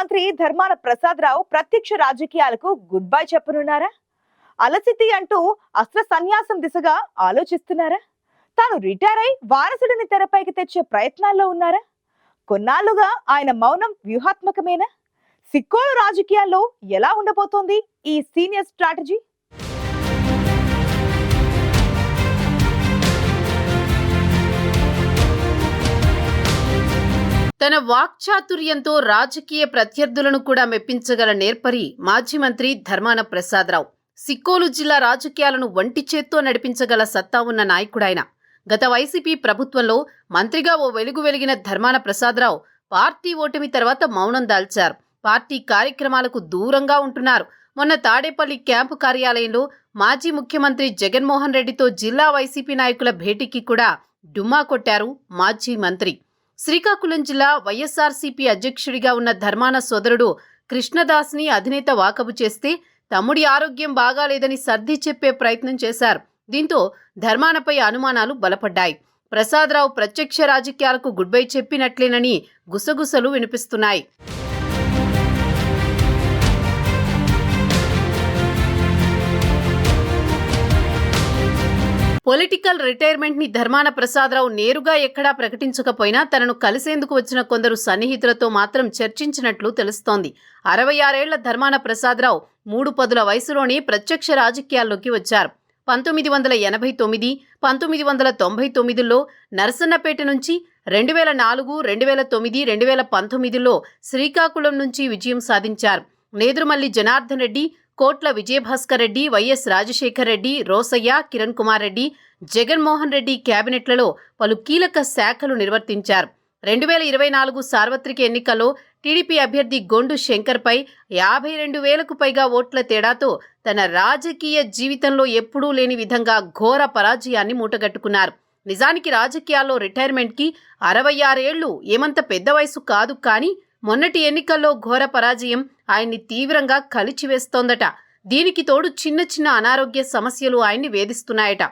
మంత్రి ధర్మాన ప్రసాదరావు ప్రత్యక్ష రాజకీయాలకు గుడ్ బై చెప్పనున్నారా? అలసితి అంటూ అస్త్ర సన్యాసం దిశగా ఆలోచిస్తున్నారా? తాను రిటైర్ అయి వారసుడిని తెరపైకి తెచ్చే ప్రయత్నాల్లో ఉన్నారా? కొన్నాళ్ళుగా ఆయన మౌనం వ్యూహాత్మకమేనా? సిక్కోలు రాజకీయాల్లో ఎలా ఉండబోతోంది ఈ సీనియర్ స్ట్రాటజీ? తన వాక్చాతుర్యంతో రాజకీయ ప్రత్యర్థులను కూడా మెప్పించగల నేర్పరి మాజీ మంత్రి ధర్మాన ప్రసాదరావు. సిక్కోలు జిల్లా రాజకీయాలను వంటి చేత్తో నడిపించగల సత్తా ఉన్న నాయకుడాయన. గత వైసీపీ ప్రభుత్వంలో మంత్రిగా ఓ వెలుగు వెలిగిన ధర్మాన ప్రసాదరావు పార్టీ ఓటమి తర్వాత మౌనం దాల్చారు. పార్టీ కార్యక్రమాలకు దూరంగా ఉంటున్నారు. మొన్న తాడేపల్లి క్యాంపు కార్యాలయంలో మాజీ ముఖ్యమంత్రి జగన్మోహన్ రెడ్డితో జిల్లా వైసీపీ నాయకుల భేటీకి కూడా డుమ్మా కొట్టారు మాజీ మంత్రి. శ్రీకాకుళం జిల్లా వైఎస్ఆర్సీపీ అధ్యక్షుడిగా ఉన్న ధర్మాన సోదరుడు కృష్ణదాస్ని అధినేత వాకబు చేస్తే తమ్ముడి ఆరోగ్యం బాగాలేదని సర్ది చెప్పే ప్రయత్నం చేశారు. దీంతో ధర్మానపై అనుమానాలు బలపడ్డాయి. ప్రసాదరావు ప్రత్యక్ష రాజకీయాలకు గుడ్ బై చెప్పినట్లేనని గుసగుసలు వినిపిస్తున్నాయి. పొలిటికల్ రిటైర్మెంట్ని ధర్మాన ప్రసాదరావు నేరుగా ఎక్కడా ప్రకటించకపోయినా తనను కలిసేందుకు వచ్చిన కొందరు సన్నిహితులతో మాత్రం చర్చించినట్లు తెలుస్తోంది. అరవై ఆరేళ్ళ ధర్మాన ప్రసాదరావు మూడు పదుల వయసులోనే ప్రత్యక్ష రాజకీయాల్లోకి వచ్చారు. పంతొమ్మిది వందల ఎనభై తొమ్మిది పంతొమ్మిది వందల తొంభై తొమ్మిదిలో నరసన్నపేట నుంచి రెండు వేల నాలుగు రెండు వేల తొమ్మిది రెండు వేల పంతొమ్మిదిలో శ్రీకాకుళం నుంచి విజయం సాధించారు. నేదురుమల్లి జనార్దన్ రెడ్డి కోట్ల విజయభాస్కర్ రెడ్డి వైఎస్ రాజశేఖర్ రెడ్డి రోసయ్య కిరణ్ కుమార్ రెడ్డి జగన్మోహన్ రెడ్డి కేబినెట్లలో పలు కీలక శాఖలు నిర్వర్తించారు. రెండు వేల ఇరవై నాలుగు సార్వత్రిక ఎన్నికల్లో టీడీపీ అభ్యర్థి గొండు శంకర్పై యాభై రెండు వేలకు పైగా ఓట్ల తేడాతో తన రాజకీయ జీవితంలో ఎప్పుడూ లేని విధంగా ఘోర పరాజయాన్ని మూటగట్టుకున్నారు. నిజానికి రాజకీయాల్లో రిటైర్మెంట్కి అరవై ఆరేళ్ళు ఏమంత పెద్ద వయసు కాదు కానీ మొన్నటి ఎన్నికల్లో ఘోర పరాజయం ఆయన్ని తీవ్రంగా కలిచివేస్తోందట. దీనికి తోడు చిన్న చిన్న అనారోగ్య సమస్యలు ఆయన్ని వేధిస్తున్నాయట.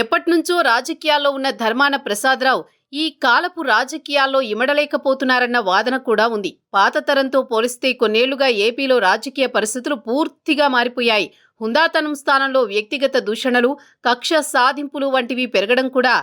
ఎప్పటినుంచో రాజకీయాల్లో ఉన్న ధర్మాన ప్రసాదరావు ఈ కాలపు రాజకీయాల్లో ఇమడలేకపోతున్నారన్న వాదన కూడా ఉంది. పాత తరంతో పోలిస్తే కొన్నేళ్ళుగా ఏపీలో రాజకీయ పరిస్థితులు పూర్తిగా మారిపోయాయి. హుందాతనం స్థానంలో వ్యక్తిగత దూషణలు కక్ష సాధింపులు వంటివి పెరగడం కూడా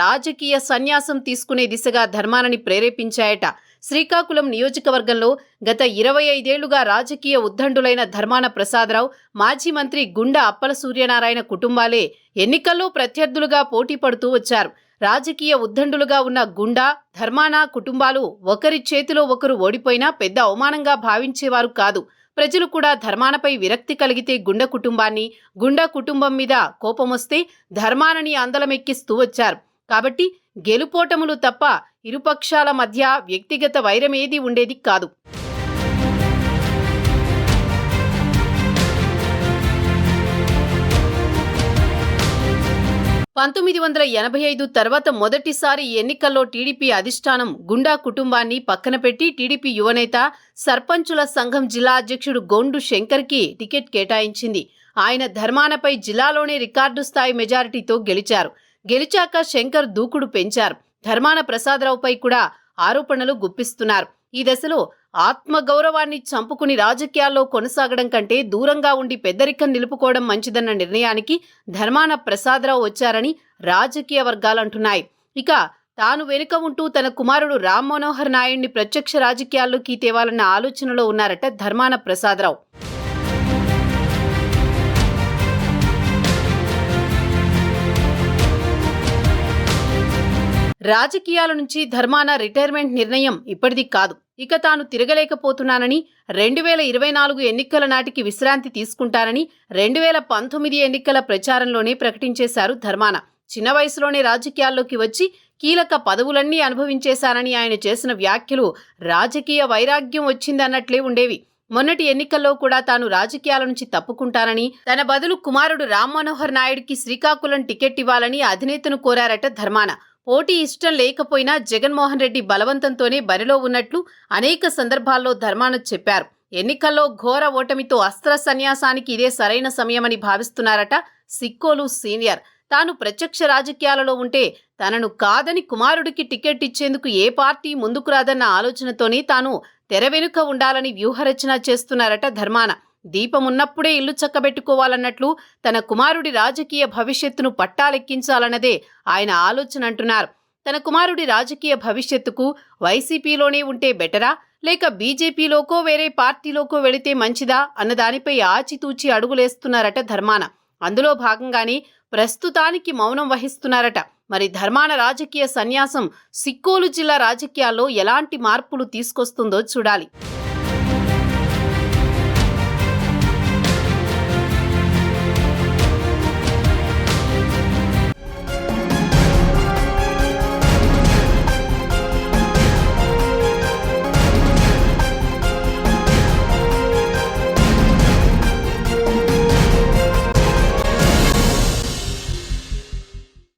రాజకీయ సన్యాసం తీసుకునే దిశగా ధర్మానని ప్రేరేపించాయట. శ్రీకాకుళం నియోజకవర్గంలో గత ఇరవై ఐదేళ్ళుగా రాజకీయ ఉద్దండులైన ధర్మాన ప్రసాదరావు మాజీ మంత్రి గుండా అప్పల సూర్యనారాయణ కుటుంబాలే ఎన్నికల్లో ప్రత్యర్థులుగా పోటీ పడుతూ వచ్చారు. రాజకీయ ఉద్దండులుగా ఉన్న గుండా ధర్మాన కుటుంబాలు ఒకరి చేతిలో ఒకరు ఓడిపోయినా పెద్ద అవమానంగా భావించేవారు కాదు. ప్రజలు కూడా ధర్మానపై విరక్తి కలిగితే గుండె కుటుంబాన్ని గుండా కుటుంబం మీద కోపమొస్తే ధర్మానని అందలమెక్కిస్తూ వచ్చారు. కాబట్టి గెలుపోటములు తప్ప ఇరుపక్షాల మధ్య వ్యక్తిగత వైరమేదీ ఉండేది కాదు. పంతొమ్మిది వందల ఎనభై ఐదు తర్వాత మొదటిసారి ఎన్నికల్లో టీడీపీ అధిష్టానం గుండా కుటుంబాన్ని పక్కన పెట్టి టీడీపీ యువనేత సర్పంచుల సంఘం జిల్లా అధ్యక్షుడు గోండు శంకర్కి టికెట్ కేటాయించింది. ఆయన ధర్మానపై జిల్లాలోనే రికార్డు స్థాయి మెజారిటీతో గెలిచారు. గెలిచాక శంకర్ దూకుడు పెంచారు. ధర్మాన ప్రసాదరావుపై కూడా ఆరోపణలు గుప్పిస్తున్నారు. ఈ దశలో ఆత్మగౌరవాన్ని చంపుకుని రాజకీయాల్లో కొనసాగడం కంటే దూరంగా ఉండి పెద్దరికం నిలుపుకోవడం మంచిదన్న నిర్ణయానికి ధర్మాన ప్రసాదరావు వచ్చారని రాజకీయ వర్గాలంటున్నాయి ఇక తాను వెనుక ఉంటూ తన కుమారుడు రామ్ మనోహర్ నాయుడిని ప్రత్యక్ష రాజకీయాల్లోకి తేవాలన్న ఆలోచనలో ఉన్నారట ధర్మాన ప్రసాదరావు. రాజకీయాల నుంచి ధర్మాన రిటైర్మెంట్ నిర్ణయం ఇప్పటిది కాదు. ఇక తాను తిరగలేకపోతున్నానని రెండు వేల ఇరవై నాలుగు ఎన్నికల నాటికి విశ్రాంతి తీసుకుంటానని రెండు వేల పంతొమ్మిది ఎన్నికల ప్రచారంలోనే ప్రకటించేశారు ధర్మాన. చిన్న వయసులోనే రాజకీయాల్లోకి వచ్చి కీలక పదవులన్నీ అనుభవించేశానని ఆయన చేసిన వ్యాఖ్యలు రాజకీయ వైరాగ్యం వచ్చిందన్నట్లే ఉండేవి. మొన్నటి ఎన్నికల్లో కూడా తాను రాజకీయాల నుంచి తప్పుకుంటానని తన బదులు కుమారుడు రామ్ మనోహర్ నాయుడికి శ్రీకాకుళం టికెట్ ఇవ్వాలని అధినేతను కోరారట ధర్మాన. పోటీ ఇష్టం లేకపోయినా జగన్మోహన్ రెడ్డి బలవంతంతోనే బరిలో ఉన్నట్లు అనేక సందర్భాల్లో ధర్మాన చెప్పారు. ఎన్నికల్లో ఘోర ఓటమితో అస్త్ర సన్యాసానికి ఇదే సరైన సమయమని భావిస్తున్నారట సిక్కోలు సీనియర్. తాను ప్రత్యక్ష రాజకీయాలలో ఉంటే తనను కాదని కుమారుడికి టికెట్ ఇచ్చేందుకు ఏ పార్టీ ముందుకు రాదన్న ఆలోచనతోనే తాను తెర వెనుక ఉండాలని వ్యూహరచన చేస్తున్నారట ధర్మాన. దీపం ఉన్నప్పుడే ఇల్లు చక్కబెట్టుకోవాలన్నట్లు తన కుమారుడి రాజకీయ భవిష్యత్తును పట్టాలెక్కించాలన్నదే ఆయన ఆలోచన అంటున్నారు. తన కుమారుడి రాజకీయ భవిష్యత్తుకు వైసీపీలోనే ఉంటే బెటరా? లేక బీజేపీలోకో వేరే పార్టీలోకో వెళితే మంచిదా? అన్న దానిపై ఆచితూచి అడుగులేస్తున్నారట ధర్మాన. అందులో భాగంగానే ప్రస్తుతానికి మౌనం వహిస్తున్నారట. మరి ధర్మాన రాజకీయ సన్యాసం సిక్కోలు జిల్లా రాజకీయాల్లో ఎలాంటి మార్పులు తీసుకొస్తుందో చూడాలి.